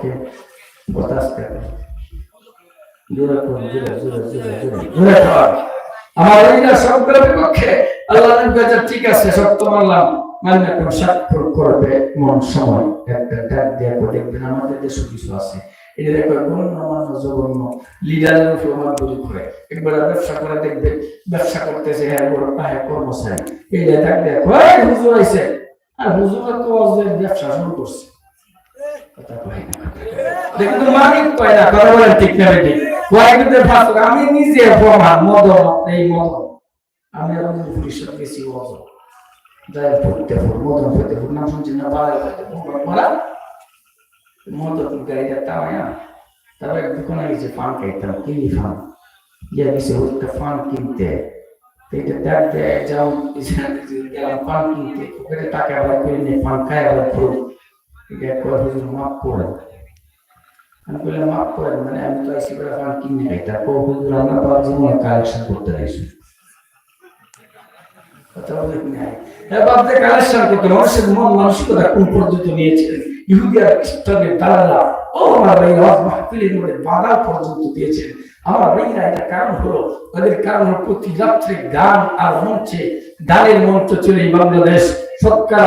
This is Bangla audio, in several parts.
বিপক্ষে বাতাস ব্যবসা করে দেখবে ব্যবসা করতেছে হ্যাঁ বড় পায়ে কর্মচারী এই ডাক হুজুর আইছে আর হুজুর ব্যবসা শুরু করছে দেখুন বেশি ওজন যাই পড়তে পড় মদন পড়তে পড় নাম শুনছি না তারপর দোকানে গেছে ফান খাইতাম কিনি ফান গিয়ে গেছে কিনতে এটা দেখ যাও গেলাম ফান কিনতে ওখানে টাকা আবার করে নিয়ে ফান ফুল এটা করে হুজুর মাফ করে আমি বললাম মাফ করেন মানে আমি তো এসে করে ফান কিনে খাই তারপর হুজুর আমরা বাবার জীবনে কালেকশন করতে রয়েছি কথা বলে নাই বাপদের কালেকশন করতে মানুষের মন মানসিকতা কোন পর্যন্ত নিয়েছিলেন ইহুদিয়া খ্রিস্টানের দালালা ও আমার ভাই হজ মাহফিলের মধ্যে বাধা পর্যন্ত দিয়েছেন আমার ভাইরা এটা কারণ হলো ওদের কারণ প্রতি রাত্রে গান আর মঞ্চে গানের মঞ্চ এই বাংলাদেশ শতকরা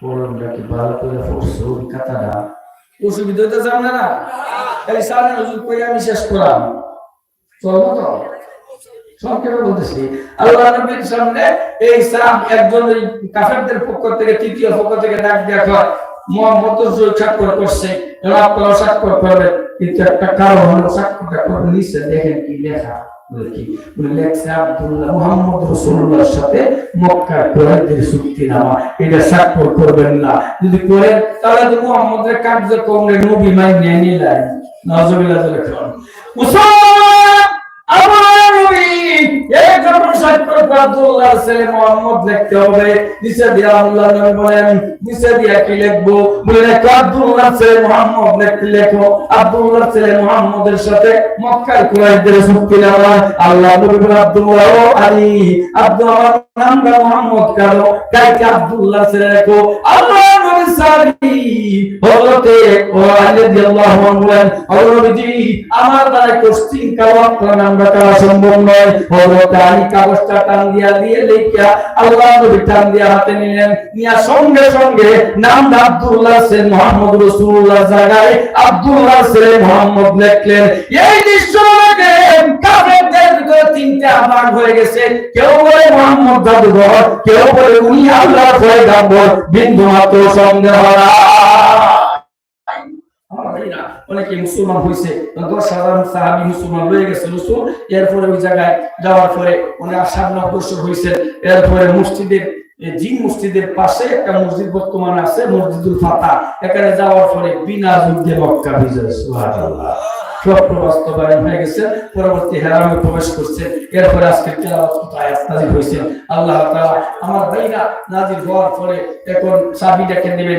পড়নটা কি ভালো করে পড়ছো, ওই কাতাটা অসুবিধা হইতে না কই আমি শেষ করাম চলবো তো? সংক্ষেপে বলতেছি, আল্লাহ নবীর সামনে এই সাম একজন কাফেরদের পক্ষ থেকে, তৃতীয় পক্ষ থেকে ডাক দেওয়া মোহাম্মদ স্বাক্ষর করছে এবং আপনারা করবেন। কিন্তু একটা কারণ হলো করে দেখেন কি লেখা। সাথে মক্কার চুক্তিনামা এটা স্বাক্ষর করবেন না। যদি করেন, তাহলে নবী মাই নিয়ে নিলেন নজরুল্লাহ মুসলমান আমার নবী এই যখন আব্দুল্লাহর ছেলে মোহাম্মদ লিখতে হবে নিচে দিয়া আল্লাহ নবী বলেন নিচে দিয়া কি বলে আব্দুল্লাহ ছেলে মোহাম্মদ লিখতে লেখো আব্দুল্লাহ ছেলে মোহাম্মদের সাথে মক্কার কুরাইশদের চুক্তি নেওয়া আল্লাহ নবী আব্দুল্লাহ আলী আব্দুল্লাহ মোহাম্মদ কারও তাই আব্দুল্লাহ ছেলে লেখো আল্লাহ আল্লাহ নবী দিয়া হাতে নিলেন। নিয়া সঙ্গে সঙ্গে নাম আব্দুল্লাহ সেন মোহাম্মদ রাসূলুল্লাহ আব্দুল্লাহ সেন মোহাম্মদ লিখলেন, এই দৃশ্য এরপরে ওই জায়গায় যাওয়ার পরে হয়েছে এরপরে মসজিদের জিন মসজিদের পাশে একটা মসজিদ বর্তমানে আছে, মসজিদুল ফাতা। এখানে যাওয়ার পরে বিনা যুদ্ধে মক্কা বিজয়, সুবহানাল্লাহ। সব বাস্তবায়ন হয়ে গেছে, পরবর্তী হেরামে প্রবেশ করছে। এরপরে আজকে আল্লাহ আমার ভাইরা নাজির হওয়ার পরে এখন চাবিটাকে নেবে